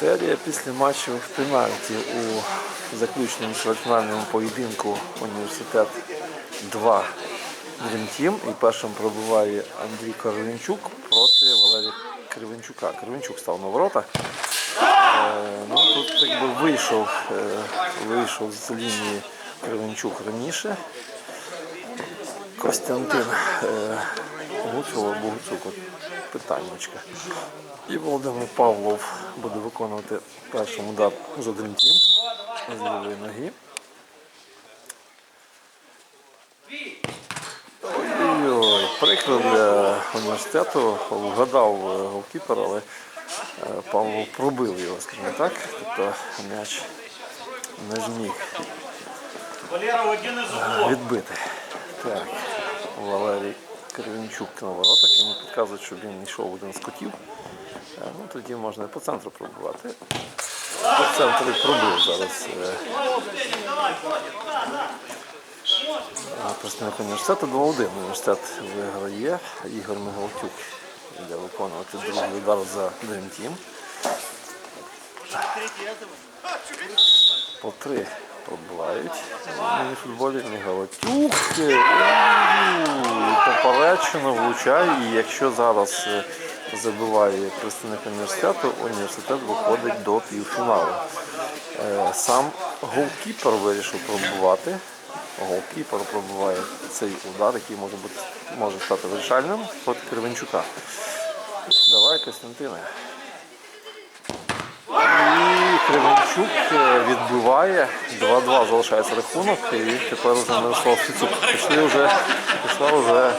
Серія після матчів пенальті у заключному чвертьфінальному поєдинку університет 2 Dream Team. І першим пробиває Андрій Кривенчук проти Валерія Кривенчука. Кривенчук став на ворота. Е, ну, тут якби вийшов, е, вийшов з лінії Кривенчук раніше. Костянтин е, Гуцул або Гуцук, питаннячка. І Володимир Павлов буде виконувати перший удар за Dream Team з лівої ноги. Ой-ой, прикро для університету. Вгадав е, голкіпер, але е, Павлов пробив його, скажімо так. Тобто м'яч не зміг один відбити. Так, Валерій Кривенчук на воротах. Йому підказують, щоб він йшов один з котів. Е, Ну, тоді можна по центру пробувати. По центру пробив зараз. е, Представник університету 2-1. Університет виграє. Ігор Мигалтюк йде виконувати другий удар за Dream Team. По три пробивають в футболі Мігалатюк. Поперечину влучає, і якщо зараз е, забиває представник університету, університет виходить до півфіналу. Е, Сам голкіпер вирішив пробувати. Голкіпер пробиває цей удар, який може бути може стати вирішальним проти Кривенчука. Давай, Костянтине. Кременчук е, відбиває. 2-2 залишається рахунок. І тепер вже Мирослав Фіцук. Пішли вже, пішла вже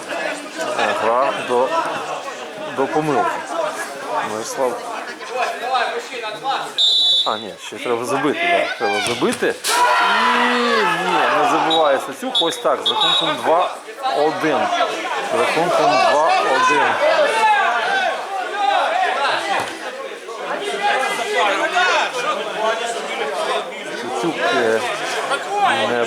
е, гра до, до помилки. Мирослав. А, ні, ще треба забити. Да. Треба забити. І ні, не забуває Фіцук. Ось так. з Рахунком 2-1. З Рахунком 2-1. Не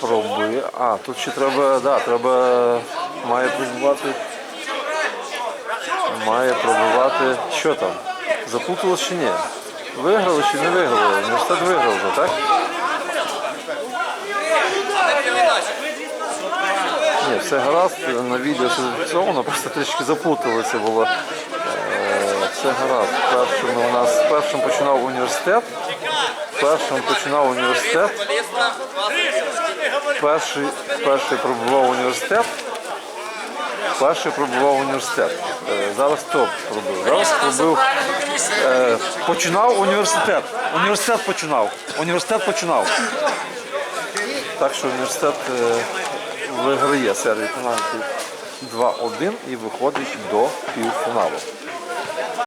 пробує. А, тут ще треба, да, треба, має пробувати. Має пробувати. Що там? Запуталось чи ні? Виграли чи не виграли? Університет виграв вже, так? Ні, все гаразд, на відео все зафіксовано, просто трішки заплуталося було. Все гаразд. Першим у нас першим починав університет. Першим починав університет. Перший, перший пробував університет. Перший пробував університет. Е, Зараз хто пробив? Зараз пробив. Е, починав університет. Університет починав. Університет починав. Так що університет е, виграє серію пенальтів 2-1 і виходить до півфіналу.